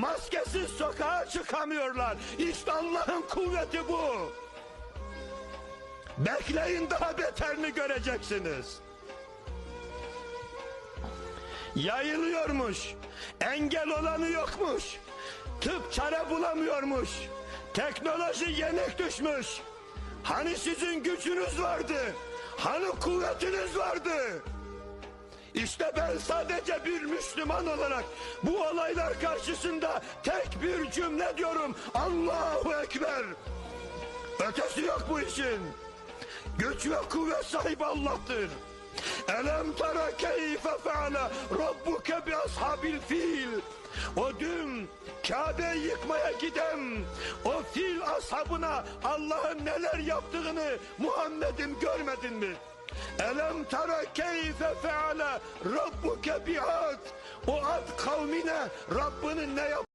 Maskesiz sokağa çıkamıyorlar. İşte Allah'ın kuvveti bu. Bekleyin daha beterini göreceksiniz. Yayılıyormuş. Engel olanı yokmuş. Tıp çare bulamıyormuş. Teknoloji yenik düşmüş. Hani sizin gücünüz vardı? Hani kuvvetiniz vardı? İşte ben sadece bir Müslüman olarak bu olaylar karşısında tek bir cümle diyorum. Allahu Ekber. Ötesi yok bu işin. Güç ve kuvvet sahibi Allah'tır. Elem tara keyfe feale rabbuke bi ashabil fil. O dün Kabe'yi yıkmaya giden o fil ashabına Allah'ın neler yaptığını Muhammed'im görmedin mi? Elem tara keyfe feale rabbuke bi ad. O ad